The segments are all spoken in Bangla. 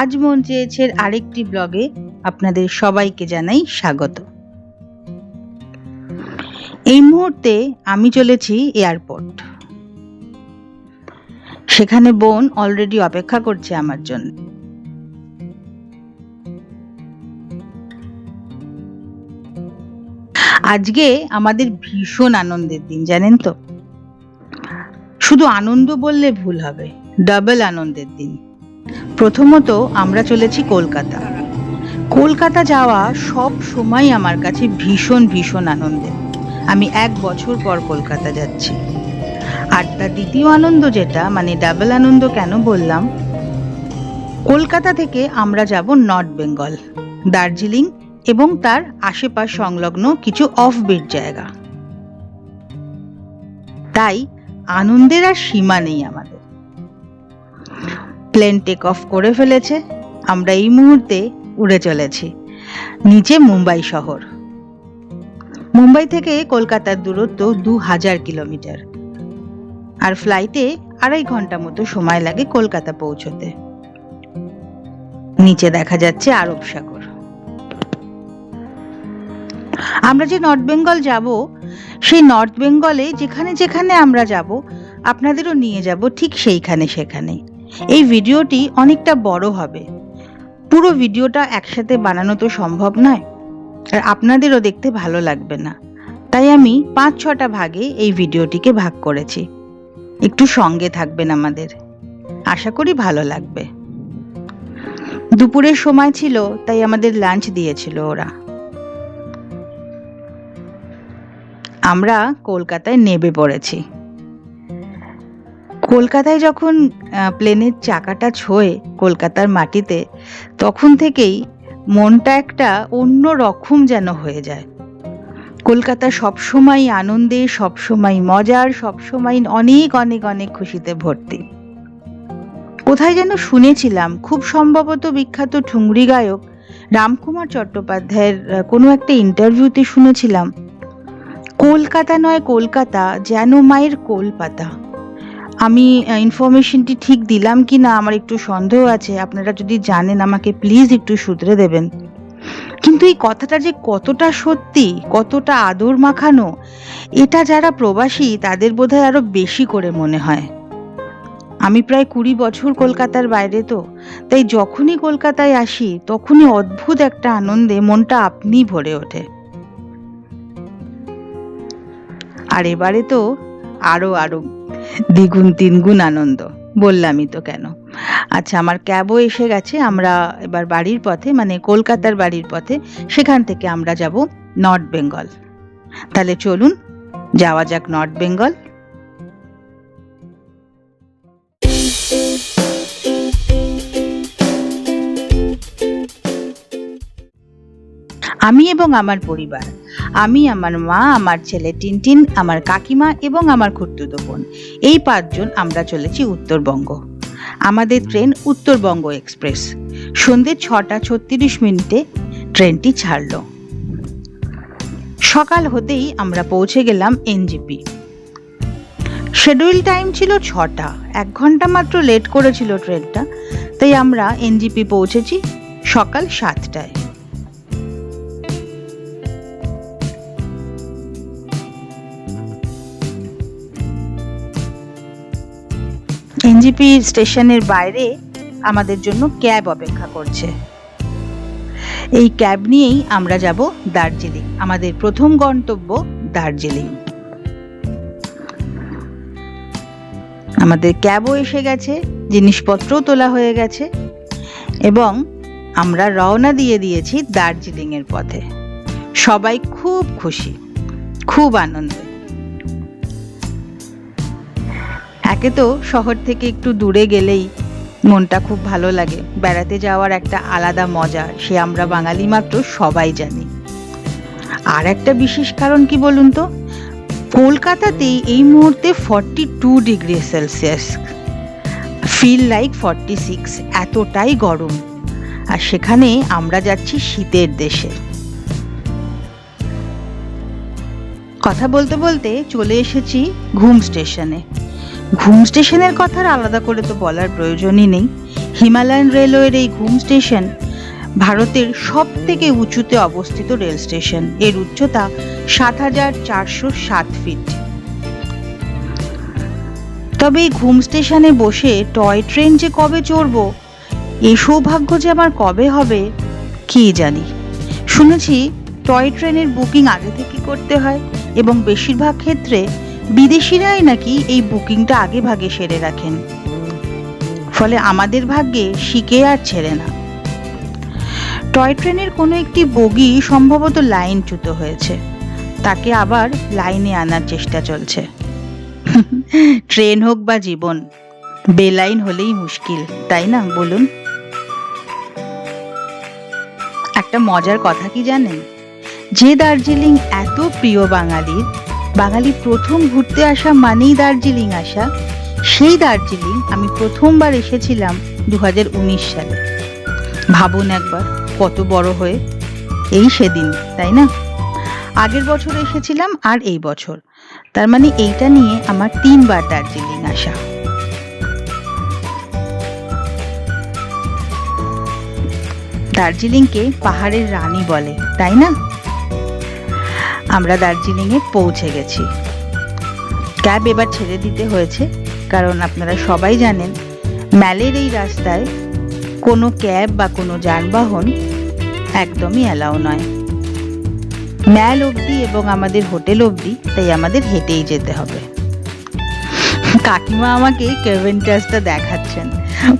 আজ মন চেয়েছের আরেকটি ব্লগে আপনাদের সবাইকে জানাই স্বাগত। এই মুহূর্তে আমি চলেছি এয়ারপোর্ট। সেখানে বোন অলরেডি অপেক্ষা করছে আমার জন্য। আজকে আমাদের ভীষণ আনন্দের দিন, জানেন তো? শুধু আনন্দ বললে ভুল হবে ডাবল আনন্দের দিন। প্রথমত আমরা চলেছি কলকাতা। কলকাতা যাওয়া সব সময় আমার কাছে ভীষণ ভীষণ আনন্দের। আমি এক বছর পর কলকাতা যাচ্ছি। আর তার দ্বিতীয় আনন্দ যেটা মানে ডাবল আনন্দ কেন বললাম? কলকাতা থেকে আমরা যাব নর্থ বেঙ্গল দার্জিলিং এবং তার আশেপাশ সংলগ্ন কিছু অফ অফবিট জায়গা। তাই আনন্দের আর সীমা নেই আমাদের। প্লেন টেক অফ করে ফেলেছে। আমরা এই মুহূর্তে উড়ে চলেছি। নিচে মুম্বাই শহর। মুম্বাই থেকে কলকাতার দূরত্ব দু হাজার কিলোমিটার। আর ফ্লাইটে আড়াই ঘণ্টা মতো সময় লাগে কলকাতা পৌঁছতে। নিচে দেখা যাচ্ছে আরব সাগর। আমরা যে নর্থ বেঙ্গল যাব, সেই নর্থ বেঙ্গলে যেখানে যেখানে আমরা যাব, আপনাদেরও নিয়ে যাব ঠিক সেইখানে সেখানে। এই ভিডিওটি অনেকটা বড় হবে। পুরো ভিডিওটা একসাথে বানানো তো সম্ভব নয়, আর আপনাদেরও দেখতে ভালো লাগবে না। তাই আমি পাঁচ ছটা ভাগে এই ভিডিওটিকে ভাগ করেছি। একটু সঙ্গে থাকবেন আমাদের। আশা করি ভালো লাগবে। দুপুরের সময় ছিল, তাই আমাদের লাঞ্চ দিয়েছিল ওরা। আমরা কলকাতায় নেবে পড়েছি। কলকাতায় যখন প্লেনের চাকাটা ছোঁয়ে কলকাতার মাটিতে, তখন থেকেই মনটা একটা অন্য রকম যেন হয়ে যায়। কলকাতা সবসময় আনন্দে, সবসময় মজার, সবসময় অনেক অনেক অনেক খুশিতে ভর্তি। কোথায় যেন শুনেছিলাম, খুব সম্ভবত বিখ্যাত ঠুংরি গায়ক রামকুমার চট্টোপাধ্যায়ের কোনো একটা ইন্টারভিউতে শুনেছিলাম, কলকাতা নয় কলকাতা, যেন মায়ের কলপাতা। আমি ইনফরমেশনটি ঠিক দিলাম কি না আমার একটু সন্দেহ আছে। আপনারা যদি জানেন, আমাকে প্লিজ একটু শুধরে দেবেন। কিন্তু এই কথাটা যে কতটা সত্যি, কতটা আদর মাখানো, এটা যারা প্রবাসী, তাদের বোধহয় আরও বেশি করে মনে হয়। আমি প্রায় কুড়ি বছর কলকাতার বাইরে তো, তাই যখনই কলকাতায় আসি, তখনই অদ্ভুত একটা আনন্দে মনটা আপনি ভরে ওঠে। আর এবারে তো আরও আরও দ্বিগুণ তিনগুণ আনন্দ। বললামই তো কেন। আচ্ছা আমার ক্যাবও এসে গেছে, আমরা এবার বাড়ির পথে মানে কলকাতার বাড়ির পথে, সেখান থেকে আমরা যাব নর্থ বেঙ্গল। তাহলে চলুন, যাওয়া যাক নর্থ বেঙ্গল। আমি এবং আমার পরিবার। আমি, আমার মা, আমার ছেলে টিনটিন, আমার কাকিমা এবং আমার খুর্তুতো বোন। এই পাঁচজন আমরা চলেছি উত্তরবঙ্গ। আমাদের ট্রেন উত্তরবঙ্গ এক্সপ্রেস। সন্ধে ছটা ছত্রিশ মিনিটে ট্রেনটি ছাড়ল। সকাল হতেই আমরা পৌঁছে গেলাম এনজিপি। শেডিউল টাইম ছিল ছটা। এক ঘণ্টা মাত্র লেট করেছিল ট্রেনটা। তাই আমরা এনজিপি পৌঁছেছি সকাল সাতটায়। এনজিপি স্টেশনের বাইরে আমাদের জন্য ক্যাব অপেক্ষা করছে। এই ক্যাব নিয়েই আমরা যাব দার্জিলিং। আমাদের প্রথম গন্তব্য দার্জিলিং। আমাদের ক্যাবও এসে গেছে, জিনিসপত্রও তোলা হয়ে গেছে, এবং আমরা রওনা দিয়ে দিয়েছি দার্জিলিং এর পথে। সবাই খুব খুশি, খুব আনন্দে একে তো শহর থেকে একটু দূরে গেলেই মনটা খুব ভালো লাগে। বেড়াতে যাওয়ার একটা আলাদা মজা, সে আমরা বাঙালি মাত্র সবাই জানি। আর একটা বিশেষ কারণ কি বলুন তো? কলকাতাতে এই মুহূর্তে forty two degree Celsius. Feel like forty six এতটাই গরম। আর সেখানে আমরা যাচ্ছি শীতের দেশে। কথা বলতে বলতে চলে এসেছি ঘুম স্টেশনে। ঘুম স্টেশনের কথা আলাদা করে তো বলার প্রয়োজনই নেই। হিমালয়ান রেলওয়ের এই ঘুম স্টেশন ভারতের সব থেকে উঁচুতে অবস্থিত রেল স্টেশন। এর উচ্চতা সাত হাজার চারশো সাত ফিট। তবে এই ঘুম স্টেশনে বসে টয় ট্রেন যে কবে চড়বো, এ সৌভাগ্য যে আমার কবে হবে, কি জানি। শুনেছি টয় ট্রেনের বুকিং আগে থেকে করতে হয় এবং বেশিরভাগ ক্ষেত্রে বিদেশিরাই নাকি এই বুকিংটা আগে ভাগে সেরে রাখেন। ফলে আমাদের ভাগ্যে শিখে আর ছেড়ে না। টয় ট্রেনের কোনো একটি বগি সম্ভবত লাইন লাইনচ্যুত হয়েছে। তাকে আবার লাইনে আনার চেষ্টা চলছে। ট্রেন হোক বা জীবন, বেলাইন হলেই মুশকিল, তাই না? বলুন। একটা মজার কথা কি জানেন? যে দার্জিলিং এত প্রিয় বাঙালির বাঙালি প্রথম ঘুরতে আসা মানেই দার্জিলিং আসা। সেই দার্জিলিং আমি প্রথমবার এসেছিলাম দু হাজার উনিশ সালে। ভাবুন একবার, কত বড় হয়ে। এই সেদিন, তাই না? আগের বছর এসেছিলাম আর এই বছর। তার মানে এইটা নিয়ে আমার তিনবার দার্জিলিং আসা। দার্জিলিংকে পাহাড়ের রানী বলে, তাই না? আমরা দার্জিলিংয়ে পৌঁছে গেছি। ক্যাব এবার ছেড়ে দিতে হয়েছে, কারণ আপনারা সবাই জানেন, ম্যালের এই রাস্তায় কোনো ক্যাব বা কোনো যানবাহন একদমই অ্যালাউ নয়। ম্যাল অবধি এবং আমাদের হোটেল অবধি, তাই আমাদের হেঁটেই যেতে হবে। কাকিমা আমাকে কেভেন্টাসটা দেখাচ্ছেন।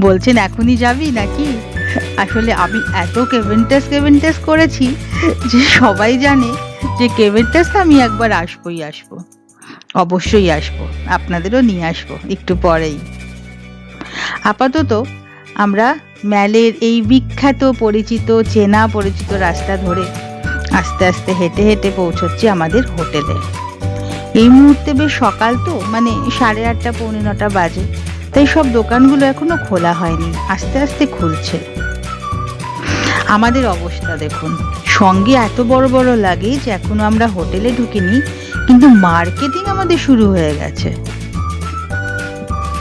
বলছেন, এখনই যাবি নাকি? আসলে আমি এত কেভেন্টাস কেভেন্টাস করেছি যে সবাই জানে যে কেভেন্টাস আমি একবার আসবোই আসব। অবশ্যই আসব। আপনাদেরও নিয়ে আসব একটু পরেই। আপাতত আমরা ম্যালের এই বিখ্যাত, পরিচিত, চেনা, পরিচিত রাস্তা ধরে আস্তে আস্তে হেঁটে হেঁটে পৌঁছচ্ছি আমাদের হোটেলে। এই মুহূর্তে বেশ সকাল তো মানে সাড়ে আটটা, পৌনে নটা বাজে, তাই সব দোকানগুলো এখনও খোলা হয়নি। আস্তে আস্তে খুলছে। আমাদের অবস্থা দেখুন। সঙ্গে এত বড় বড় লাগেজ এখনও আমরা হোটেলে ঢুকিনি, কিন্তু মার্কেটিং আমাদের শুরু হয়ে গেছে।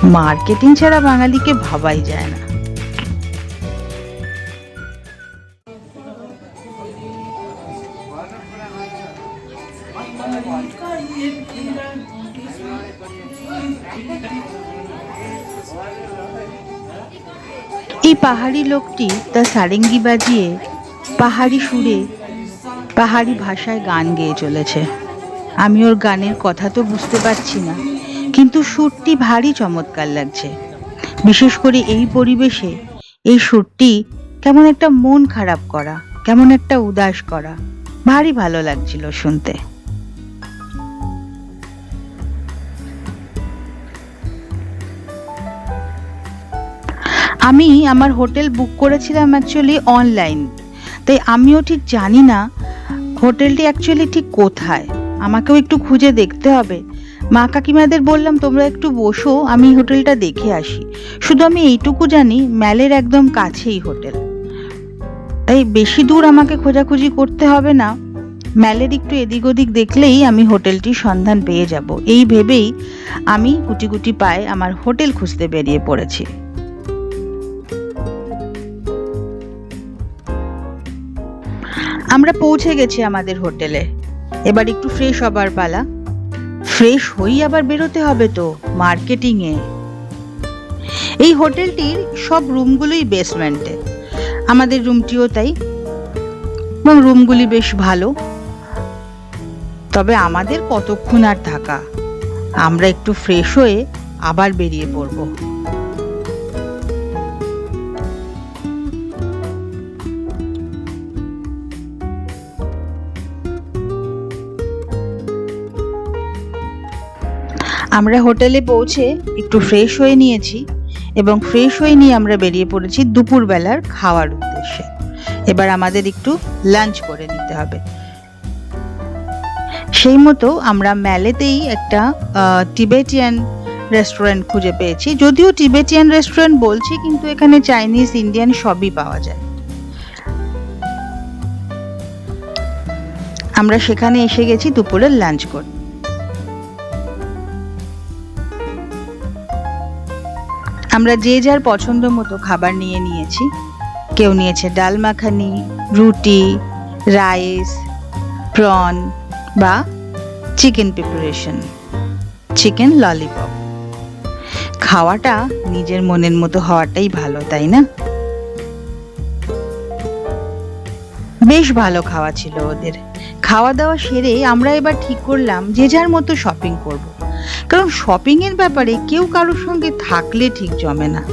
মার্কেটিং ছাড়া বাঙালিকে ভাবাই যায় না। পাহাড়ি লোকটি তার সারেঙ্গি বাজিয়ে পাহাড়ি সুরে পাহাড়ি ভাষায় গান গেয়ে চলেছে। আমি ওর গানের কথা তো বুঝতে পারছি না, কিন্তু সুরটি ভারী চমৎকার লাগছে। বিশেষ করে এই পরিবেশে এই সুরটি কেমন একটা মন খারাপ করা, কেমন একটা উদাস করা, ভারী ভালো লাগছিল শুনতে। আমি আমার হোটেল বুক করেছিলাম অ্যাকচুয়ালি অনলাইন তাই আমিও ঠিক জানি না হোটেলটি অ্যাকচুয়ালি ঠিক কোথায়। আমাকেও একটু খুঁজে দেখতে হবে। মা কাকিমাদের বললাম, তোমরা একটু বসো, আমি হোটেলটা দেখে আসি। শুধু আমি এইটুকু জানি, ম্যালের একদম কাছেই হোটেল। তাই বেশি দূর আমাকে খোঁজাখুঁজি করতে হবে না। ম্যালের একটু এদিক ওদিক দেখলেই আমি হোটেলটির সন্ধান পেয়ে যাব। এই ভেবেই আমি গুটি গুটি পায়ে আমার হোটেল খুঁজতে বেরিয়ে পড়েছি। আমরা পৌঁছে গেছি আমাদের হোটেলে। এবার একটু ফ্রেশ হবার পালা। ফ্রেশ হই আবার বেরোতে হবে তো মার্কেটিং এ এই হোটেলটির সব রুমগুলোই বেসমেন্টে আমাদের রুমটিও তাই। এবং রুমগুলি বেশ ভালো। তবে আমাদের কতক্ষণ আর থাকা? আমরা একটু ফ্রেশ হয়ে আবার বেরিয়ে পড়ব। আমরা হোটেলে পৌঁছে একটু ফ্রেশ হয়ে নিয়েছি এবং ফ্রেশ হয়ে নিয়ে আমরা বেরিয়ে পড়েছি দুপুরবেলার খাওয়ার উদ্দেশ্যে। এবার আমাদের একটু লাঞ্চ করে নিতে হবে। সেই মতো আমরা ম্যালেতেই একটা টিবেটিয়ান রেস্টুরেন্ট খুঁজে পেয়েছি। যদিও টিবেটিয়ান রেস্টুরেন্ট বলছি, কিন্তু এখানে চাইনিজ ইন্ডিয়ান সবই পাওয়া যায়। আমরা সেখানে এসে গেছি দুপুরের লাঞ্চ করতে। আমরা যে যার পছন্দ মতো খাবার নিয়ে নিয়েছি। কেউ নিয়েছে ডাল মাখানি, রুটি, রাইস, প্রন বা চিকেন প্রিপারেশন, চিকেন ললিপপ। খাওয়াটা নিজের মনের মতো হওয়াটাই ভালো, তাই না? বেশ ভালো খাওয়া ছিল ওদের। খাওয়া দাওয়া সেরে আমরা এবার ঠিক করলাম যে যার মতো শপিং করব। কারণ শপিং এর ব্যাপারে কেউ কারোর সঙ্গে থাকলে ঠিক জমে না।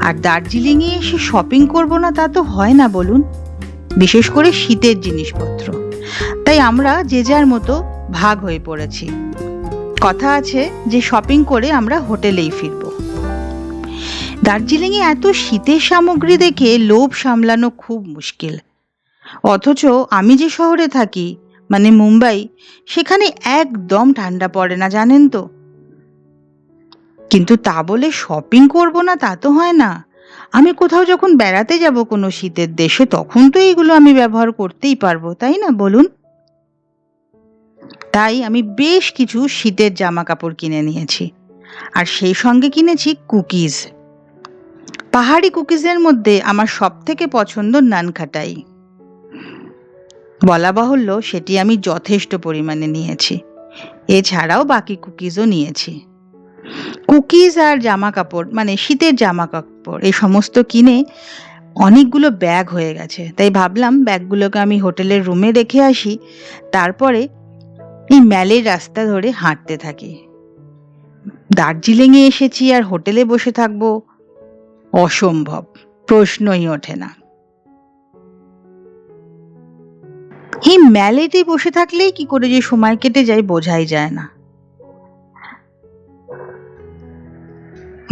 আর দার্জিলিং এ এসে শপিং করব না তা তো হয় না বলুন। বিশেষ করে শীতের জিনিসপত্র। তাই আমরা যে যার মতো ভাগ হয়ে পড়েছি। কথা আছে যে শপিং করে আমরা হোটেলেই ফিরব। দার্জিলিংয়ে এত শীতের সামগ্রী দেখে লোভ সামলানো খুব মুশকিল। অথচ আমি যে শহরে থাকি মানে মুম্বাই, সেখানে একদম ঠান্ডা পড়ে না, জানেন তো। কিন্তু তা বলে শপিং করব না তা তো হয় না। আমি কোথাও যখন বেড়াতে যাব কোনো শীতের দেশে, তখন তো এইগুলো আমি ব্যবহার করতেই পারব, তাই না, বলুন? তাই আমি বেশ কিছু শীতের জামা কাপড় কিনে নিয়েছি। আর সেই সঙ্গে কিনেছি কুকিজ পাহাড়ি কুকিজের মধ্যে আমার সব থেকে পছন্দ নানখাটাই। বলা বাহুল্য সেটি আমি যথেষ্ট পরিমাণে নিয়েছি। এছাড়াও বাকি কুকিজও নিয়েছি। কুকিজ আর জামা কাপড় মানে শীতের জামা কাপড় এই সমস্ত কিনে অনেকগুলো ব্যাগ হয়ে গেছে। তাই ভাবলাম ব্যাগগুলোকে আমি হোটেলের রুমে রেখে আসি, তারপরে এই ম্যালের রাস্তা ধরে হাঁটতে থাকি। দার্জিলিংয়ে এসেছি আর হোটেলে বসে থাকব? অসম্ভব। প্রশ্নই ওঠে না। এই ম্যালেতে বসে থাকলেই কি করে যে সময় কেটে যায় বোঝাই যায় না।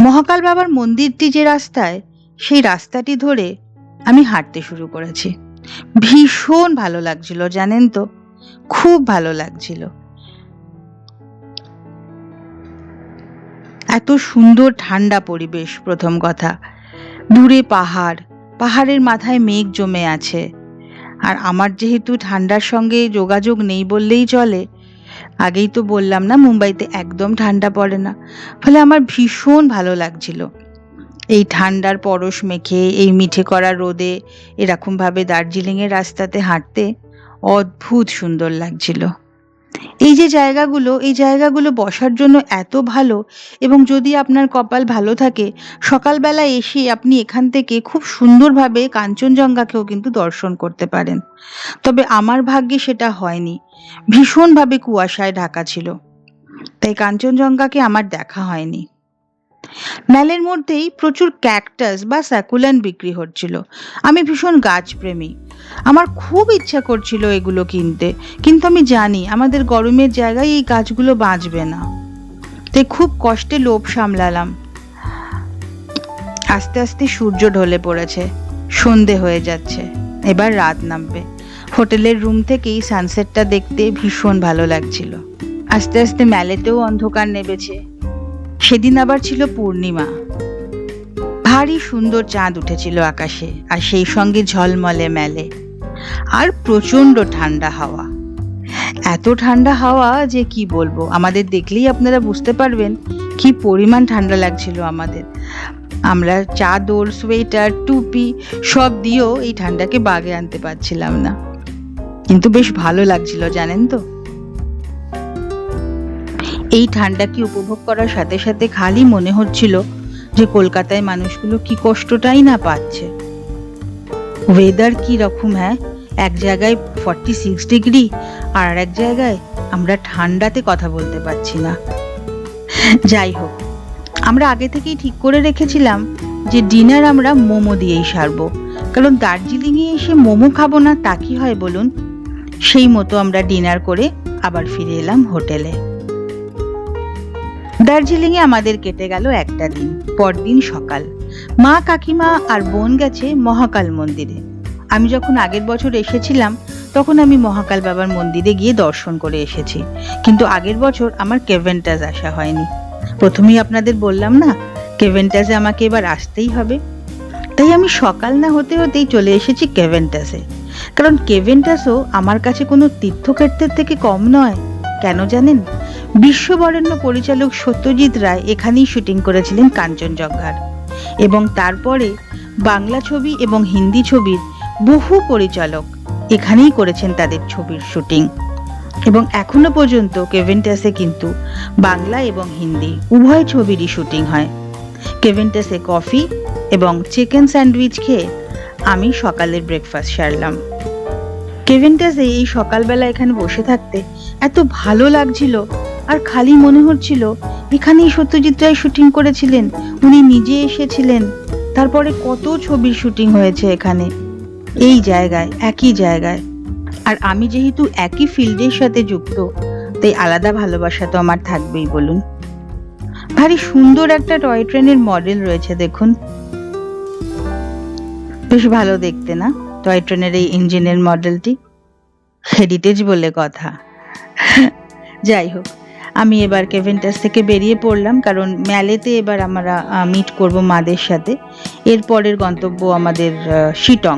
মহাকাল বাবার মন্দিরটি যে রাস্তায়, সেই রাস্তাটি ধরে আমি হাঁটতে শুরু করেছি। ভীষণ ভালো লাগছিল, জানেন তো? খুব ভালো লাগছিল। এত সুন্দর ঠান্ডা পরিবেশ, প্রথম কথা। দূরে পাহাড়, পাহাড়ের মাথায় মেঘ জমে আছে। আর আমার যেহেতু ঠান্ডার সঙ্গে যোগাযোগ নেই বললেই চলে। আগেই তো বললাম না, মুম্বাইতে একদম ঠান্ডা পড়ে না। ফলে আমার ভীষণ ভালো লাগছিল। এই ঠান্ডার পরশ মেখে, এই মিঠে করা রোদে, এরকমভাবে দার্জিলিংয়ের রাস্তাতে হাঁটতে অদ্ভুত সুন্দর লাগছিল। এই যে জায়গাগুলো, এই জায়গাগুলো বসার জন্য এত ভালো এবং যদি আপনার কপাল ভালো থাকে, সকালবেলা এসে আপনি এখান থেকে খুব সুন্দরভাবে কাঞ্চনজঙ্ঘাকেও কিন্তু দর্শন করতে পারেন। তবে আমার ভাগ্যে সেটা হয়নি। ভীষণভাবে কুয়াশায় ঢাকা ছিল। তাই কাঞ্চনজঙ্ঘাকে আমার দেখা হয়নি। ম্যালের মধ্যেই প্রচুর ক্যাকটাস বা স্যাকুলেন বিক্রি হচ্ছিল। আমি ভীষণ গাছপ্রেমী। আমার খুব ইচ্ছা করছিল এগুলো কিনতে, কিন্তু আমি জানি আমাদের গরমের জায়গায় এই গাছগুলো বাঁচবে না। তাই খুব কষ্টে লোভ সামলালাম। আস্তে আস্তে সূর্য ঢলে পড়েছে, সন্ধে হয়ে যাচ্ছে, এবার রাত নামবে। হোটেলের রুম থেকেই সানসেটটা দেখতে ভীষণ ভালো লাগছিল। আস্তে আস্তে ম্যালেতেও অন্ধকার নেবেছে সেদিন আবার ছিল পূর্ণিমা। ভারী সুন্দর চাঁদ উঠেছিল আকাশে, আর সেই সঙ্গে ঝলমলে মেলে। আর প্রচণ্ড ঠান্ডা হাওয়া। এত ঠান্ডা হাওয়া যে কি বলব, আমাদের দেখলেই আপনারা বুঝতে পারবেন কি পরিমাণ ঠান্ডা লাগছিল আমাদের। আমরা চাদর, সোয়েটার, টুপি সব দিয়েও এই ঠান্ডাকে বাগে আনতে পারছিলাম না। কিন্তু বেশ ভালো লাগছিল, জানেন তো? এই ঠান্ডাকে উপভোগ করার সাথে সাথে খালি মনে হচ্ছিল যে কলকাতায় মানুষগুলো কি কষ্টটাই না পাচ্ছে। ওয়েদার কি রকম হ্যাঁ? এক জায়গায় ফর্টি সিক্স ডিগ্রি আর এক জায়গায় আমরা ঠান্ডাতে কথা বলতে পারছি না। যাই হোক, আমরা আগে থেকেই ঠিক করে রেখেছিলাম যে ডিনার আমরা মোমো দিয়েই সারবো। কারণ দার্জিলিংয়ে এসে মোমো খাব না তা কি হয় বলুন? সেই মতো আমরা ডিনার করে আবার ফিরে এলাম হোটেলে। দার্জিলিংয়ে আমাদের কেটে গেল একটা দিন, পরদিন সকাল। মা কাকিমা আর বোন গেছে মহাকাল মন্দিরে। আমি যখন আগের বছর এসেছিলাম, তখন আমি মহাকাল বাবার মন্দিরে গিয়ে দর্শন করে এসেছি। কিন্তু আগের বছর আমার কেভেন্টাস আসা হয়নি। প্রথমেই আপনাদের বললাম না, কেভেন্টাসে আমাকে এবার আসতেই হবে। তাই আমি সকাল না হতে হতেই চলে এসেছি কেভেন্টাসে। কারণ কেভেন্টাসও আমার কাছে কোনো তীর্থক্ষেত্রের থেকে কম নয়, কেন জানেন? বিশ্ববরেণ্য পরিচালক সত্যজিৎ রায় এখানেই শুটিং করেছিলেন কাঞ্চনজঙ্ঘার এবং তারপরে বাংলা ছবি এবং হিন্দি ছবির বহু পরিচালক এখানেই করেছেন তাদের ছবির শুটিং। এবং এখনও পর্যন্ত কেভেন্টাসে কিন্তু বাংলা এবং হিন্দি উভয় ছবিরই শুটিং হয়। কেভেন্টাসে কফি এবং চিকেন স্যান্ডউইচ খেয়ে আমি সকালের ব্রেকফাস্ট সারলাম। কেভেন্টাসে এই সকালবেলা এখানে বসে থাকতে এত ভালো লাগছিল আর খালি মনে হচ্ছিল, এখানেই সত্যজিৎ রায় শুটিং করেছিলেন, উনি নিজে এসেছিলেন। তারপরে কত ছবির শুটিং হয়েছে এখানে। এই জায়গায়, একই জায়গায়। আর আমি যেহেতু একই ফিল্ডের সাথে যুক্ত, তাই আলাদা ভালোবাসা তো আমার থাকবেই বলুন। ভারী সুন্দর একটা টয় ট্রেনের মডেল রয়েছে, দেখুন। বেশ ভালো দেখতে না, টয় ট্রেনের এই ইঞ্জিনের মডেলটি? হেরিটেজ বলে কথা। যাই হোক। আমি এবার কেভেন্টাস থেকে বেরিয়ে পড়লাম, কারণ ম্যালেতে এবার আমরা মিট করব মাদের সাথে। এর পরের গন্তব্য আমাদের শিটং।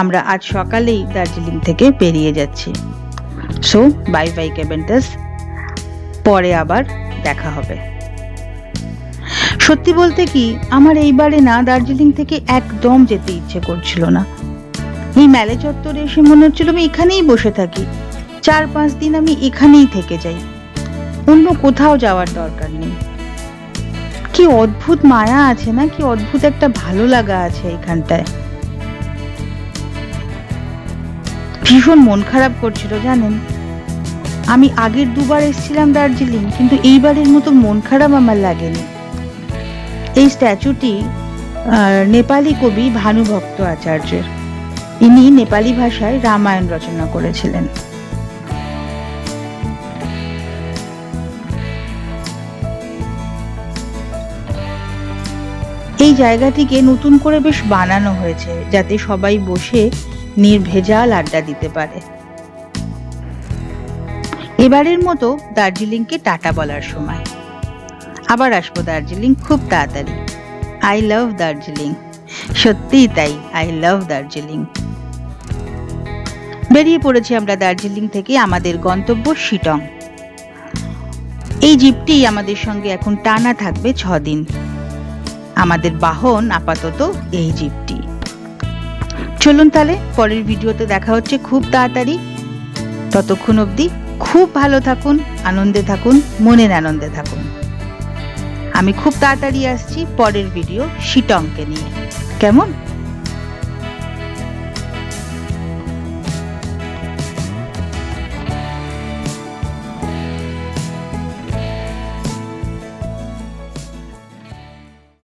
আমরা আজ সকালেই দার্জিলিং থেকে বেরিয়ে যাচ্ছি। সো বাই বাই কেভেন্টাস পরে আবার দেখা হবে। সত্যি বলতে কি, আমার এইবারে না দার্জিলিং থেকে একদম যেতে ইচ্ছে করছিল না। এই মেলে চত্বরে এসে মনে হচ্ছিল আমি এখানেই বসে থাকি। চার পাঁচ দিন আমি এখানেই থেকে যাই। অন্য কোথাও যাওয়ার দরকার নেই। কি অদ্ভুত মায়া আছে না, কি অদ্ভুত একটা ভালো লাগা আছে এখানটায় ভীষণ মন খারাপ করছিল, জানেন? আমি আগের দুবার এসেছিলাম দার্জিলিং, কিন্তু এইবারের মতো মন খারাপ আমার লাগেনি। এই স্ট্যাচুটি নেপালি কবি ভানুভক্ত আচার্যের। ইনি নেপালি ভাষায় রামায়ণ রচনা করেছিলেন। এই জায়গাটিকে নতুন করে বেশ বানানো হয়েছে যাতে সবাই বসে নির্ভেজাল আড্ডা দিতে পারে। এবারের মতো দার্জিলিংকে টাটা বলার সময়। আবার আসব দার্জিলিং খুব তাড়াতাড়ি। আই লাভ দার্জিলিং সত্যিই তাই আই লাভ দার্জিলিং বেরিয়ে পড়েছি আমরা দার্জিলিং থেকে আমাদের গন্তব্য শিটং। এই জিপটি আমাদের সঙ্গে এখন টানা থাকবে ছ দিন আমাদের বাহন আপাতত এই জিপটি চলুন তাহলে পরের ভিডিওতে দেখা হচ্ছে খুব তাড়াতাড়ি। ততক্ষণ অবধি খুব ভালো থাকুন, আনন্দে থাকুন মনের আনন্দে থাকুন। আমি খুব তাড়াতাড়ি আসছি পরের ভিডিও শিটংকে নিয়ে। কেমন?